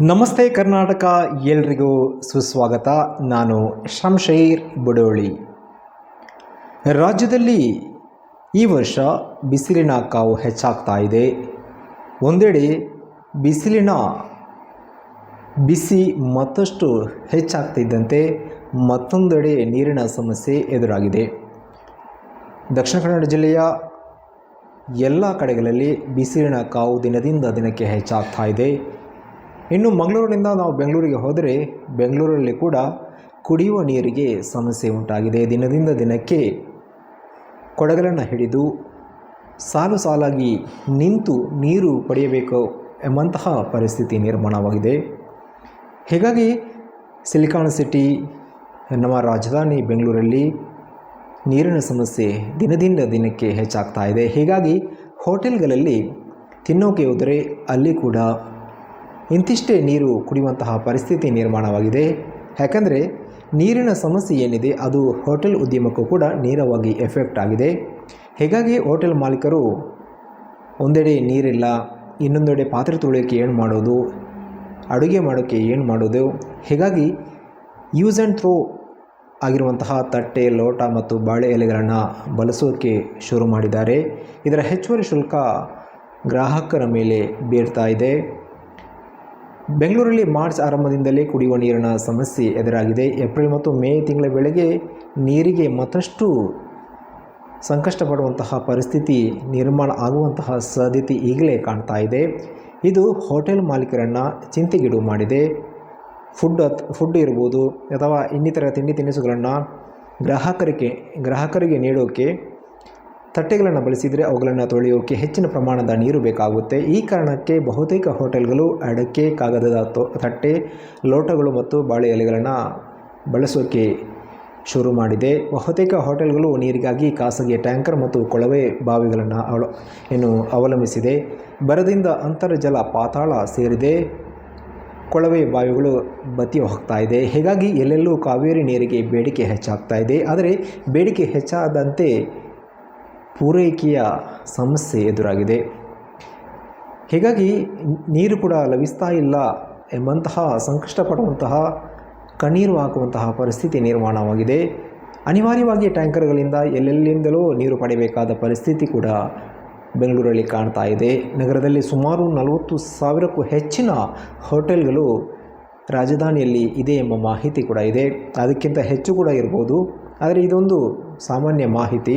ನಮಸ್ತೆ ಕರ್ನಾಟಕ, ಎಲ್ರಿಗೂ ಸುಸ್ವಾಗತ. ನಾನು ಶಂಶೈರ್ ಬುಡೋಳಿ. ರಾಜ್ಯದಲ್ಲಿ ಈ ವರ್ಷ ಬಿಸಿಲಿನ ಕಾವು ಹೆಚ್ಚಾಗ್ತಾ ಇದೆ. ಒಂದೆಡೆ ಬಿಸಿಲಿನ ಬಿಸಿ ಮತ್ತಷ್ಟು ಹೆಚ್ಚಾಗ್ತಿದ್ದಂತೆ ಮತ್ತೊಂದೆಡೆ ನೀರಿನ ಸಮಸ್ಯೆ ಎದುರಾಗಿದೆ. ದಕ್ಷಿಣ ಕನ್ನಡ ಜಿಲ್ಲೆಯ ಎಲ್ಲ ಕಡೆಗಳಲ್ಲಿ ಬಿಸಿಲಿನ ಕಾವು ದಿನದಿಂದ ದಿನಕ್ಕೆ ಹೆಚ್ಚಾಗ್ತಾ ಇದೆ. ಇನ್ನು ಮಂಗಳೂರಿನಿಂದ ನಾವು ಬೆಂಗಳೂರಿಗೆ ಹೋದರೆ ಬೆಂಗಳೂರಲ್ಲಿ ಕೂಡ ಕುಡಿಯುವ ನೀರಿಗೆ ಸಮಸ್ಯೆ ಉಂಟಾಗಿದೆ. ದಿನದಿಂದ ದಿನಕ್ಕೆ ಕೊಡಗಲನ್ನು ಹಿಡಿದು ಸಾಲು ಸಾಲಾಗಿ ನಿಂತು ನೀರು ಪಡೆಯಬೇಕು ಎಂಬಂತಹ ಪರಿಸ್ಥಿತಿ ನಿರ್ಮಾಣವಾಗಿದೆ. ಹೀಗಾಗಿ ಸಿಲಿಕಾನ್ ಸಿಟಿ, ನಮ್ಮ ರಾಜಧಾನಿ ಬೆಂಗಳೂರಲ್ಲಿ ನೀರಿನ ಸಮಸ್ಯೆ ದಿನದಿಂದ ದಿನಕ್ಕೆ ಹೆಚ್ಚಾಗ್ತಾ ಇದೆ. ಹೀಗಾಗಿ ಹೋಟೆಲ್ಗಳಲ್ಲಿ ತಿನ್ನೋಕೆ ಹೋದರೆ ಅಲ್ಲಿ ಕೂಡ ಇಂತಿಷ್ಟೇ ನೀರು ಕುಡಿಯುವಂತಹ ಪರಿಸ್ಥಿತಿ ನಿರ್ಮಾಣವಾಗಿದೆ. ಯಾಕಂದರೆ ನೀರಿನ ಸಮಸ್ಯೆ ಏನಿದೆ, ಅದು ಹೋಟೆಲ್ ಉದ್ಯಮಕ್ಕೂ ಕೂಡ ನೇರವಾಗಿ ಎಫೆಕ್ಟ್ ಆಗಿದೆ. ಹೀಗಾಗಿ ಹೋಟೆಲ್ ಮಾಲೀಕರು ಒಂದೆಡೆ ನೀರಿಲ್ಲ, ಇನ್ನೊಂದೆಡೆ ಪಾತ್ರೆ ತೊಳೆಯೋಕ್ಕೆ ಏನು ಮಾಡೋದು, ಅಡುಗೆ ಮಾಡೋಕ್ಕೆ ಏನು ಮಾಡೋದು, ಹೀಗಾಗಿ ಯೂಸ್ ಆ್ಯಂಡ್ ಥ್ರೋ ಆಗಿರುವಂತಹ ತಟ್ಟೆ, ಲೋಟ ಮತ್ತು ಬಾಳೆ ಎಲೆಗಳನ್ನು ಬಳಸೋಕ್ಕೆ ಶುರು ಮಾಡಿದ್ದಾರೆ. ಇದರ ಹೆಚ್ಚುವರಿ ಶುಲ್ಕ ಗ್ರಾಹಕರ ಮೇಲೆ ಬೀರ್ತಾ ಇದೆ. ಬೆಂಗಳೂರಲ್ಲಿ ಮಾರ್ಚ್ ಆರಂಭದಿಂದಲೇ ಕುಡಿಯುವ ನೀರಿನ ಸಮಸ್ಯೆ ಎದುರಾಗಿದೆ. ಏಪ್ರಿಲ್ ಮತ್ತು ಮೇ ತಿಂಗಳ ವೇಳೆಗೆ ನೀರಿಗೆ ಮತ್ತಷ್ಟು ಸಂಕಷ್ಟಪಡುವಂತಹ ಪರಿಸ್ಥಿತಿ ನಿರ್ಮಾಣ ಆಗುವಂತಹ ಸಾಧ್ಯತೆ ಈಗಲೇ ಕಾಣ್ತಾ ಇದೆ. ಇದು ಹೋಟೆಲ್ ಮಾಲೀಕರನ್ನು ಚಿಂತೆಗೀಡು ಮಾಡಿದೆ. ಫುಡ್ ಫುಡ್ ಇರ್ಬೋದು ಅಥವಾ ಇನ್ನಿತರ ತಿಂಡಿ ತಿನಿಸುಗಳನ್ನು ಗ್ರಾಹಕರಿಗೆ ಗ್ರಾಹಕರಿಗೆ ನೀಡೋಕ್ಕೆ ತಟ್ಟೆಗಳನ್ನು ಬಳಸಿದರೆ ಅವುಗಳನ್ನು ತೊಳೆಯೋಕೆ ಹೆಚ್ಚಿನ ಪ್ರಮಾಣದ ನೀರು ಬೇಕಾಗುತ್ತೆ. ಈ ಕಾರಣಕ್ಕೆ ಬಹುತೇಕ ಹೋಟೆಲ್ಗಳು ಅಡಕೆ, ಕಾಗದದ ತಟ್ಟೆ, ಲೋಟಗಳು ಮತ್ತು ಬಾಳೆ ಎಲೆಗಳನ್ನು ಬಳಸೋಕೆ ಶುರು ಮಾಡಿದೆ. ಬಹುತೇಕ ಹೋಟೆಲ್ಗಳು ನೀರಿಗಾಗಿ ಖಾಸಗಿ ಟ್ಯಾಂಕರ್ ಮತ್ತು ಕೊಳವೆ ಬಾವಿಗಳನ್ನು ಅವಳ ಏನು ಅವಲಂಬಿಸಿದೆ. ಬರದಿಂದ ಅಂತರ್ಜಲ ಪಾತಾಳ ಸೇರಿದೆ. ಕೊಳವೆ ಬಾವಿಗಳು ಬತ್ತಿ ಹೋಗ್ತಾ ಇದೆ. ಹೀಗಾಗಿ ಎಲ್ಲೆಲ್ಲೂ ಕಾವೇರಿ ನೀರಿಗೆ ಬೇಡಿಕೆ ಹೆಚ್ಚಾಗ್ತಾ ಇದೆ. ಆದರೆ ಬೇಡಿಕೆ ಹೆಚ್ಚಾದಂತೆ ಪೂರೈಕೆಯ ಸಮಸ್ಯೆ ಎದುರಾಗಿದೆ. ಹೀಗಾಗಿ ನೀರು ಕೂಡ ಲಭಿಸ್ತಾ ಇಲ್ಲ ಎಂಬಂತಹ ಸಂಕಷ್ಟಪಡುವಂತಹ, ಕಣ್ಣೀರು ಹಾಕುವಂತಹ ಪರಿಸ್ಥಿತಿ ನಿರ್ಮಾಣವಾಗಿದೆ. ಅನಿವಾರ್ಯವಾಗಿ ಟ್ಯಾಂಕರ್ಗಳಿಂದ ಎಲ್ಲೆಲ್ಲಿಂದಲೂ ನೀರು ಪಡೆಯಬೇಕಾದ ಪರಿಸ್ಥಿತಿ ಕೂಡ ಬೆಂಗಳೂರಲ್ಲಿ ಕಾಣ್ತಾ ಇದೆ. ನಗರದಲ್ಲಿ ಸುಮಾರು ನಲವತ್ತು ಸಾವಿರಕ್ಕೂ ಹೆಚ್ಚಿನ ಹೋಟೆಲ್ಗಳು ರಾಜಧಾನಿಯಲ್ಲಿ ಇದೆ ಎಂಬ ಮಾಹಿತಿ ಕೂಡ ಇದೆ. ಅದಕ್ಕಿಂತ ಹೆಚ್ಚು ಕೂಡ ಇರ್ಬೋದು. ಆದರೆ ಇದೊಂದು ಸಾಮಾನ್ಯ ಮಾಹಿತಿ.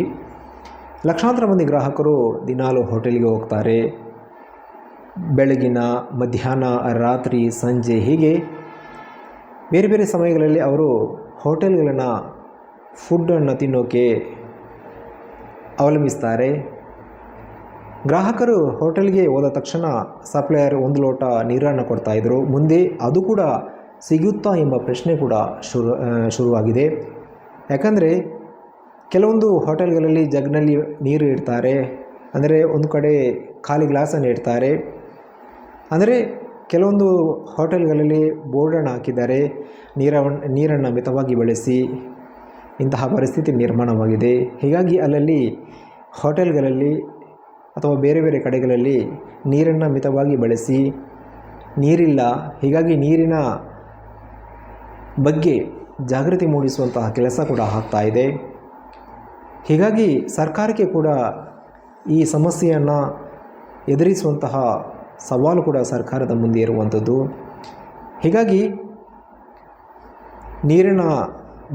ಲಕ್ಷಾಂತರ ಮಂದಿ ಗ್ರಾಹಕರು ದಿನಾಲು ಹೋಟೆಲ್ಗೆ ಹೋಗ್ತಾರೆ. ಬೆಳಗಿನ, ಮಧ್ಯಾಹ್ನ, ರಾತ್ರಿ, ಸಂಜೆ ಹೀಗೆ ಬೇರೆ ಬೇರೆ ಸಮಯಗಳಲ್ಲಿ ಅವರು ಹೋಟೆಲ್ಗಳನ್ನು ಫುಡ್ಡನ್ನು ತಿನ್ನೋಕ್ಕೆ ಅವಲಂಬಿಸ್ತಾರೆ. ಗ್ರಾಹಕರು ಹೋಟೆಲ್ಗೆ ಹೋದ ತಕ್ಷಣ ಸಪ್ಲೈಯರ್ ಒಂದು ಲೋಟ ನೀರನ್ನು ಕೊಡ್ತಾಯಿದ್ರು ಮುಂದೆ ಅದು ಕೂಡ ಸಿಗುತ್ತಾ ಎಂಬ ಪ್ರಶ್ನೆ ಕೂಡ ಶುರು ಶುರುವಾಗಿದೆ. ಯಾಕಂದರೆ ಕೆಲವೊಂದು ಹೋಟೆಲ್ಗಳಲ್ಲಿ ಜಗ್ನಲ್ಲಿ ನೀರು ಇಡ್ತಾರೆ. ಅಂದರೆ ಒಂದು ಕಡೆ ಖಾಲಿ ಗ್ಲಾಸನ್ನು ಇಡ್ತಾರೆ. ಅಂದರೆ ಕೆಲವೊಂದು ಹೋಟೆಲ್ಗಳಲ್ಲಿ ಬೋರ್ಡನ್ನು ಹಾಕಿದ್ದಾರೆ. ನೀರವನ್ನು ನೀರನ್ನು ಮಿತವಾಗಿ ಬಳಸಿ ಇಂತಹ ಪರಿಸ್ಥಿತಿ ನಿರ್ಮಾಣವಾಗಿದೆ. ಹೀಗಾಗಿ ಅಲ್ಲಲ್ಲಿ ಹೋಟೆಲ್ಗಳಲ್ಲಿ ಅಥವಾ ಬೇರೆ ಬೇರೆ ಕಡೆಗಳಲ್ಲಿ ನೀರನ್ನು ಮಿತವಾಗಿ ಬಳಸಿ ನೀರಿಲ್ಲ. ಹೀಗಾಗಿ ನೀರಿನ ಬಗ್ಗೆ ಜಾಗೃತಿ ಮೂಡಿಸುವಂತಹ ಕೆಲಸ ಕೂಡ ಆಗ್ತಾ ಇದೆ. ಹೀಗಾಗಿ ಸರ್ಕಾರಕ್ಕೆ ಕೂಡ ಈ ಸಮಸ್ಯೆಯನ್ನು ಎದುರಿಸುವಂತಹ ಸವಾಲು ಕೂಡ ಸರ್ಕಾರದ ಮುಂದೆ ಇರುವಂಥದ್ದು. ಹೀಗಾಗಿ ನೀರಿನ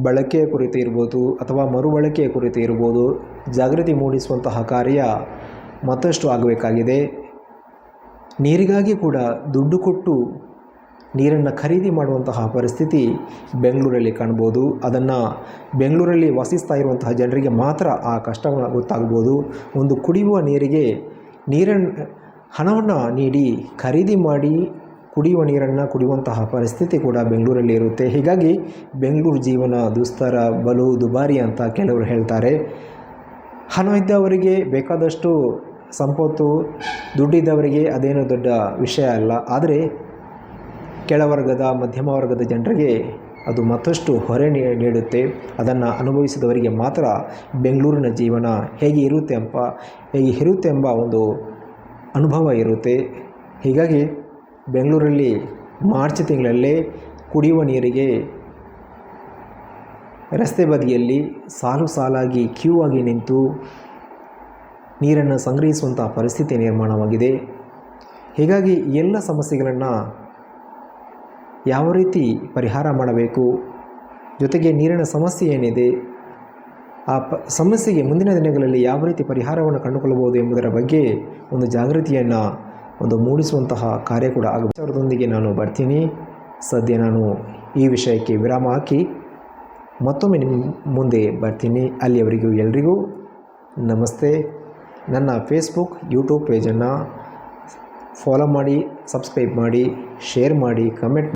ಬಳಕೆಯ ಕುರಿತು ಇರ್ಬೋದು ಅಥವಾ ಮರುಬಳಕೆಯ ಕುರಿತು ಇರ್ಬೋದು ಜಾಗೃತಿ ಮೂಡಿಸುವಂತಹ ಕಾರ್ಯ ಮತ್ತಷ್ಟು ಆಗಬೇಕಾಗಿದೆ. ನೀರಿಗಾಗಿ ಕೂಡ ದುಡ್ಡು ಕೊಟ್ಟು ನೀರನ್ನು ಖರೀದಿ ಮಾಡುವಂತಹ ಪರಿಸ್ಥಿತಿ ಬೆಂಗಳೂರಲ್ಲಿ ಕಾಣ್ಬೋದು. ಅದನ್ನು ಬೆಂಗಳೂರಲ್ಲಿ ವಾಸಿಸ್ತಾ ಇರುವಂತಹ ಜನರಿಗೆ ಮಾತ್ರ ಆ ಕಷ್ಟ ಗೊತ್ತಾಗ್ಬೋದು. ಒಂದು ಕುಡಿಯುವ ನೀರಿಗೆ ನೀರನ್ನು ಹಣವನ್ನು ನೀಡಿ ಖರೀದಿ ಮಾಡಿ ಕುಡಿಯುವ ನೀರನ್ನು ಕುಡಿಯುವಂತಹ ಪರಿಸ್ಥಿತಿ ಕೂಡ ಬೆಂಗಳೂರಲ್ಲಿ ಇರುತ್ತೆ. ಹೀಗಾಗಿ ಬೆಂಗಳೂರು ಜೀವನ ದುಸ್ತರ, ಬಲು, ದುಬಾರಿ ಅಂತ ಕೆಲವರು ಹೇಳ್ತಾರೆ. ಹಣ ಇದ್ದವರಿಗೆ ಬೇಕಾದಷ್ಟು ಸಂಪತ್ತು, ದುಡ್ಡಿದ್ದವರಿಗೆ ಅದೇನು ದೊಡ್ಡ ವಿಷಯ ಅಲ್ಲ. ಆದರೆ ಕೆಳವರ್ಗದ, ಮಧ್ಯಮ ವರ್ಗದ ಜನರಿಗೆ ಅದು ಮತ್ತಷ್ಟು ಹೊರೆ ನೀಡುತ್ತೆ. ಅದನ್ನು ಅನುಭವಿಸಿದವರಿಗೆ ಮಾತ್ರ ಬೆಂಗಳೂರಿನ ಜೀವನ ಹೇಗೆ ಇರುತ್ತೆ ಎಂಬ ಹೇಗೆ ಇರುತ್ತೆ ಎಂಬ ಒಂದು ಅನುಭವ ಇರುತ್ತೆ. ಹೀಗಾಗಿ ಬೆಂಗಳೂರಲ್ಲಿ ಮಾರ್ಚ್ ತಿಂಗಳಲ್ಲೇ ಕುಡಿಯುವ ನೀರಿಗೆ ರಸ್ತೆ ಬದಿಯಲ್ಲಿ ಸಾಲು ಸಾಲಾಗಿ ಕ್ಯೂ ಆಗಿ ನಿಂತು ನೀರನ್ನು ಸಂಗ್ರಹಿಸುವಂಥ ಪರಿಸ್ಥಿತಿ ನಿರ್ಮಾಣವಾಗಿದೆ. ಹೀಗಾಗಿ ಎಲ್ಲ ಸಮಸ್ಯೆಗಳನ್ನು ಯಾವ ರೀತಿ ಪರಿಹಾರ ಮಾಡಬೇಕು? ಜೊತೆಗೆ ನೀರಿನ ಸಮಸ್ಯೆ ಏನಿದೆ? ಆ ಪ, ಸಮಸ್ಯೆಗೆ ಮುಂದಿನ ದಿನಗಳಲ್ಲಿ ಯಾವ ರೀತಿ ಪರಿಹಾರವನ್ನು ಕಂಡುಕೊಳ್ಳಬಹುದು ಎಂಬುದರ ಬಗ್ಗೆ ಒಂದು ಜಾಗೃತಿಯನ್ನು, ಒಂದು ಮೂಡಿಸುವಂತಹ ಕಾರ್ಯ ಕೂಡ ಆಗ ವಿಚಾರದೊಂದಿಗೆ ನಾನು ಬರ್ತೀನಿ. ಸದ್ಯ ನಾನು ಈ ವಿಷಯಕ್ಕೆ ವಿರಾಮ ಹಾಕಿ ಮತ್ತೊಮ್ಮೆ ನಿಮ್ಮ ಮುಂದೆ ಬರ್ತೀನಿ. ಅಲ್ಲಿಯವರಿಗೂ ಎಲ್ರಿಗೂ ನಮಸ್ತೆ. ನನ್ನ ಫೇಸ್ಬುಕ್ ಯೂಟ್ಯೂಬ್ ಪೇಜನ್ನು ಫಾಲೋ ಮಾಡಿ ಸಬ್ಸ್ಕ್ರೈಬ್ ಮಾಡಿ ಶೇರ್ ಮಾಡಿ ಕಮೆಂಟ್